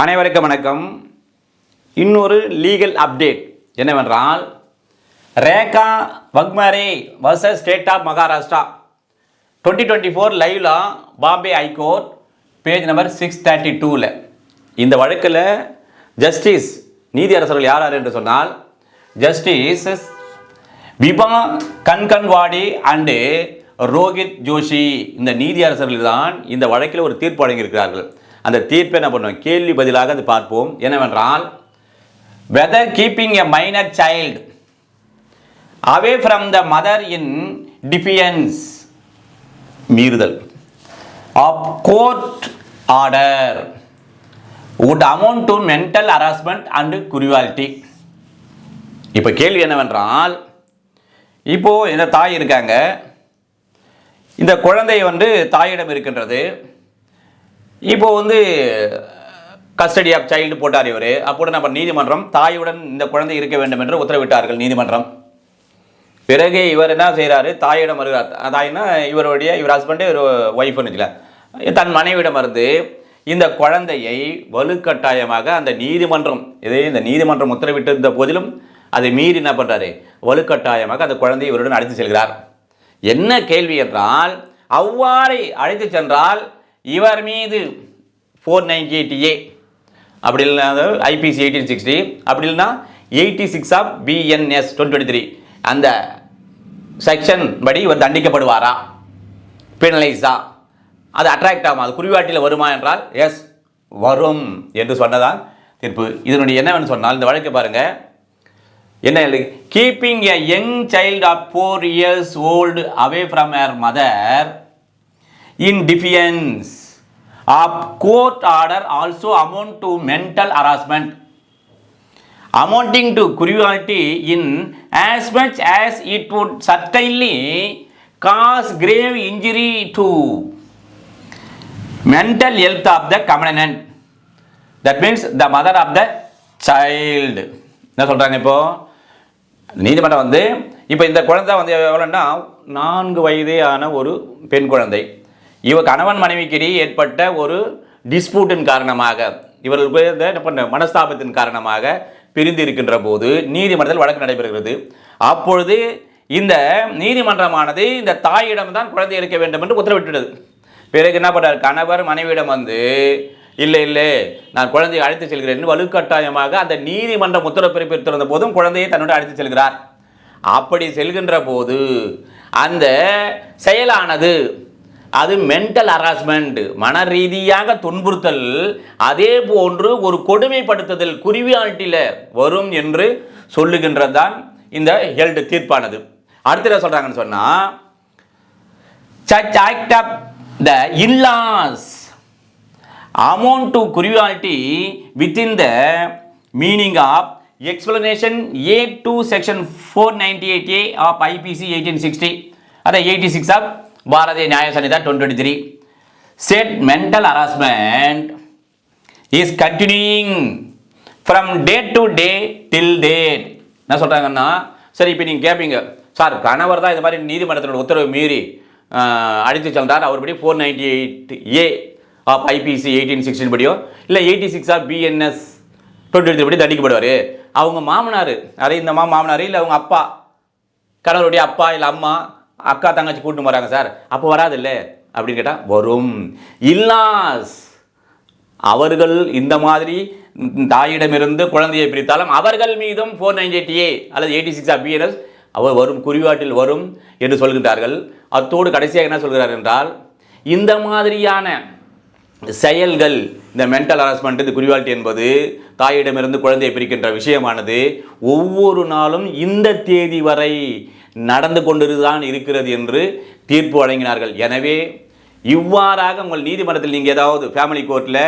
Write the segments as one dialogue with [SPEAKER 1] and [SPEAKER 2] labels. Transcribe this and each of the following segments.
[SPEAKER 1] அனைவருக்கும் வணக்கம். இன்னொரு லீகல் அப்டேட் என்னவென்றால் Rekha Wakmare versus state of Maharashtra twenty twenty four LiveLaw Bombay high court page number six thirty டூவில் இந்த வழக்கில் ஜஸ்டிஸ் நீதியரசர்கள் யார் யார் என்று சொன்னால் ஜஸ்டிஸ் விபா கன்கன்வாடி அண்டு ரோஹித் ஜோஷி இந்த நீதியரசர்கள் தான் இந்த வழக்கில் ஒரு தீர்ப்பு வழங்கியிருக்கிறார்கள். அந்த தீர்ப்பை என்ன பண்ணுவோம் கேள்வி பதிலாக அது பார்ப்போம். என்னவென்றால் whether keeping a minor child away from the mother in defiance மீறுதல் of court order would amount to mental harassment and cruelty. இப்போ கேள்வி என்னவென்றால் இப்போது இந்த தாய் இருக்காங்க. இந்த குழந்தை வந்து தாயிடம் இருக்கின்றது. இப்போ வந்து கஸ்டடி ஆஃப் சைல்டு போட்டார் இவர். அப்போது நம்ம நீதிமன்றம் தாயுடன் இந்த குழந்தை இருக்க வேண்டும் என்று உத்தரவிட்டார்கள் நீதிமன்றம். பிறகு இவர் என்ன செய்கிறாரு தாயிடம் வருகிறார். தாயினா இவருடைய இவர் ஹஸ்பண்டு ஒரு ஒய்ஃப்னு வச்சுக்கல தன் மனைவியிடம் இருந்து இந்த குழந்தையை வலுக்கட்டாயமாக அந்த நீதிமன்றம் இதே இந்த நீதிமன்றம் உத்தரவிட்டிருந்த போதிலும் அதை மீறி என்ன பண்ணுறாரு வலுக்கட்டாயமாக அந்த குழந்தையை இவருடன் அழைத்து செல்கிறார். என்ன கேள்வி என்றால் அவ்வாறே அழைத்து சென்றால் இவர் மீது ஃபோர் நைன்டி எயிட் ஏ அப்படி இல்லைனா ஐபிசி எயிட்டீன் சிக்ஸ்டி அப்படி இல்லைனா eighty six of BNS twenty three அந்த செக்ஷன் படி இவர் தண்டிக்கப்படுவாரா? பினலைஸா அது அட்ராக்ட் ஆகும்? அது குறிவாட்டியில் வருமா என்றால் எஸ் வரும் என்று சொன்னதான் தீர்ப்பு. இதனுடைய என்னவென்னு சொன்னால் இந்த வழக்கு பாருங்கள் என்ன keeping a young child of four years old away from her mother in defiance of court order also amount to mental harassment amounting to cruelty in as much as it would certainly cause grave injury to mental health of the complainant that means the mother of the child என்ன சொல்கிறாங்க இப்போ நீதிமன்றம் வந்து இப்போ இந்த குழந்தை வந்து எவ்வளோன்னா நான்கு வயதே ஆன ஒரு பெண் குழந்தை இவ கணவன் மனைவிக்கிடையே ஏற்பட்ட ஒரு டிஸ்பியூட்டின் காரணமாக இவர்கள் என்ன பண்ண மனஸ்தாபத்தின் காரணமாக பிரிந்து இருக்கின்ற போது நீதிமன்றத்தில் வழக்கு நடைபெறுகிறது. அப்பொழுது இந்த நீதிமன்றமானது இந்த தாயிடம் தான் குழந்தை இருக்க வேண்டும் என்று உத்தரவிட்டுள்ளது. பிறகு என்ன பண்ணார் கணவர் மனைவியிடம் வந்து இல்லை இல்லை நான் குழந்தையை அழைத்து செல்கிறேன் என்று வலுக்கட்டாயமாக அந்த நீதிமன்றம் உத்தரவு பிறப்பித்திருந்த போதும் குழந்தையை தன்னோடு அழைத்து செல்கிறார். அப்படி செல்கின்ற போது அந்த செயலானது அது மென்டல் ஹராஸ்மெண்ட் மன ரீதியாக துன்புறுத்தல் அதே போன்று ஒரு கொடுமைப்படுத்துதல் குறிவியாட்டியில் வரும் என்று சொல்லுகின்றது தான் இந்த ஹெல்டு தீர்ப்பானது. அடுத்து என்ன சொல்கிறாங்கன்னு சொன்னால் such act of the in laws amount to cruelty within the meaning of explanation A to section four ninety eight A of IPC eighteen sixty அதை eighty six of Bharatiya Nyaya Sanhita twenty three said mental harassment is continuing from day to day till date என்ன சொல்கிறாங்கன்னா சரி இப்போ நீங்கள் கேட்பீங்க sir கணவர் தான் இந்த மாதிரி நீதிமன்றத்தினோட உத்தரவு மீறி அடித்து சென்றார். அவர்படி four ninety eight A of IPC eighteen sixteen படியோ இல்லை eighty six of BNS twenty படி தண்டிக்கப்படுவார். அவங்க மாமனார் அதே இந்த மா மாமனார் இல்லை அவங்க அப்பா கணவருடைய அப்பா இல்லை அம்மா அக்கா தங்கச்சி கூட்டின்னு போகிறாங்க சார். அப்போ வராதுல்ல? அப்படின்னு கேட்டால் வரும். இல்லாஸ் அவர்கள் இந்த மாதிரி தாயிடமிருந்து குழந்தையை பிரித்தாலும் அவர்கள் மீதும் ஃபோர் நைன் எயிட்டி ஏ அல்லது எயிட்டி சிக்ஸ் ஆஃப் பிஎன்எஸ் அவர் வரும் குறிவாட்டில் வரும் என்று சொல்கின்றார்கள். அத்தோடு கடைசியாக என்ன சொல்கிறார் என்றால் இந்த மாதிரியான செயல்கள் இந்த மென்டல் ஹராஸ்மெண்ட் இந்த குறிவாலிட்டி என்பது தாயிடமிருந்து குழந்தையை பிரிக்கின்ற விஷயமானது ஒவ்வொரு நாளும் இந்த தேதி வரை நடந்து கொண்டுதான் இருக்கிறது என்று தீர்ப்பு வழங்கினார்கள். எனவே இவ்வாறாக உங்கள் நீதிமன்றத்தில் நீங்கள் ஏதாவது ஃபேமிலி கோர்ட்டில்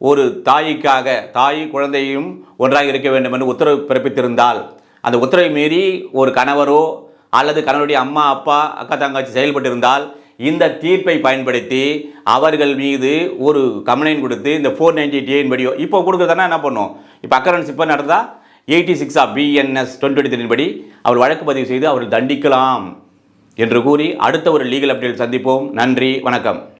[SPEAKER 1] ஒரு தாய்க்காக தாய் குழந்தையும் ஒன்றாக இருக்க வேண்டும் என்று உத்தரவு பிறப்பித்திருந்தால் அந்த உத்தரவை மீறி ஒரு கணவரோ அல்லது கணவருடைய அம்மா அப்பா அக்கா தங்கச்சி செயல்பட்டிருந்தால் இந்த தீர்ப்பை பயன்படுத்தி அவர்கள் மீது ஒரு கம்ப்ளைண்ட் கொடுத்து இந்த ஃபோர் நைன்டி எயிட் படியோ இப்போ கொடுக்குறதுனா என்ன பண்ணும்? இப்போ அக்கரன்ஸ் இப்போ நடந்தால் eighty six of BNS twenty three படி அவர் வழக்கு பதிவு செய்து அவர் தண்டிக்கலாம் என்று கூறி அடுத்த ஒரு லீகல் அப்டேட் சந்திப்போம். நன்றி வணக்கம்.